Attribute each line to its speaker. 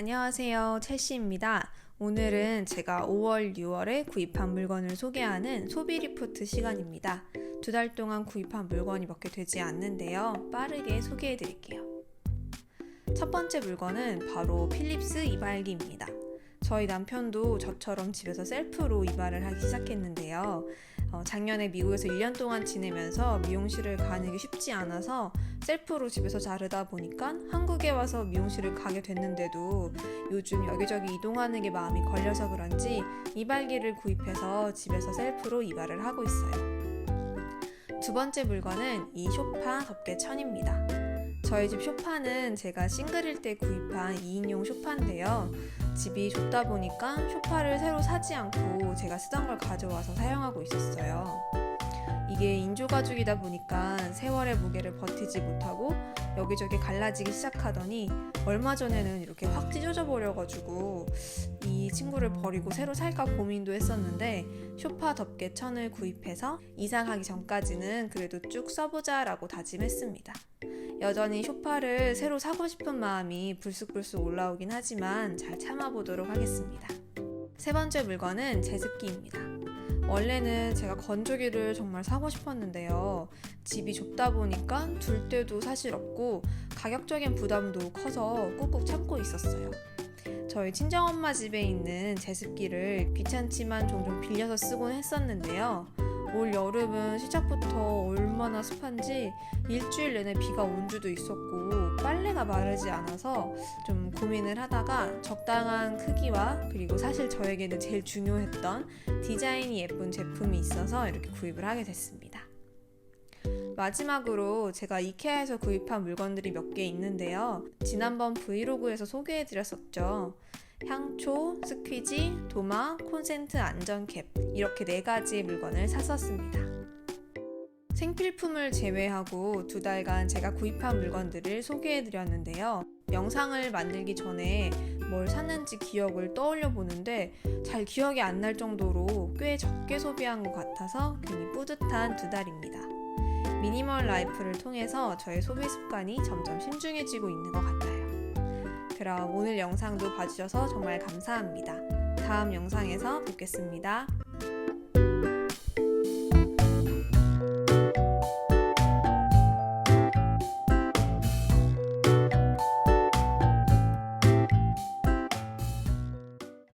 Speaker 1: 안녕하세요. 첼시입니다. 오늘은 제가 5월, 6월에 구입한 물건을 소개하는 소비 리포트 시간입니다. 두 달 동안 구입한 물건이 몇 개 되지 않는데요. 빠르게 소개해 드릴게요. 첫 번째 물건은 바로 필립스 이발기입니다. 저희 남편도 저처럼 집에서 셀프로 이발을 하기 시작했는데요. 어, 작년에 미국에서 1년 동안 지내면서 미용실을 가는 게 쉽지 않아서 셀프로 집에서 자르다 보니까 한국에 와서 미용실을 가게 됐는데도 요즘 여기저기 이동하는 게 마음이 걸려서 그런지 이발기를 구입해서 집에서 셀프로 이발을 하고 있어요. 두 번째 물건은 이 쇼파 덮개 천입니다. 저희 집 쇼파는 제가 싱글일 때 구입한 2인용 쇼파인데요. 집이 좁다 보니까 쇼파를 새로 사지 않고 제가 쓰던 걸 가져와서 사용하고 있었어요. 이게 인조가죽이다 보니까 세월의 무게를 버티지 못하고 여기저기 갈라지기 시작하더니 얼마 전에는 이렇게 확 찢어져 버려가지고 이 친구를 버리고 새로 살까 고민도 했었는데 쇼파 덮개 천을 구입해서 이사 가기 전까지는 그래도 쭉 써보자 라고 다짐했습니다. 여전히 쇼파를 새로 사고 싶은 마음이 불쑥불쑥 올라오긴 하지만 잘 참아보도록 하겠습니다. 세 번째 물건은 제습기입니다. 원래는 제가 건조기를 정말 사고 싶었는데요. 집이 좁다 보니까 둘 데도 사실 없고 가격적인 부담도 커서 꾹꾹 참고 있었어요. 저희 친정엄마 집에 있는 제습기를 귀찮지만 종종 빌려서 쓰곤 했었는데요. 올 여름은 시작부터 얼마나 습한지 일주일 내내 비가 온 주도 있었고 빨래가 마르지 않아서 좀 고민을 하다가 적당한 크기와 그리고 사실 저에게는 제일 중요했던 디자인이 예쁜 제품이 있어서 이렇게 구입을 하게 됐습니다. 마지막으로 제가 이케아에서 구입한 물건들이 몇 개 있는데요. 지난번 브이로그에서 소개해드렸었죠. 향초, 스퀴지, 도마, 콘센트 안전캡 이렇게 네 가지의 물건을 샀었습니다. 생필품을 제외하고 두 달간 제가 구입한 물건들을 소개해드렸는데요. 영상을 만들기 전에 뭘 샀는지 기억을 떠올려 보는데 잘 기억이 안 날 정도로 꽤 적게 소비한 것 같아서 괜히 뿌듯한 두 달입니다. 미니멀 라이프를 통해서 저의 소비 습관이 점점 신중해지고 있는 것 같아요. 그럼 오늘 영상도 봐주셔서 정말 감사합니다. 다음 영상에서 뵙겠습니다.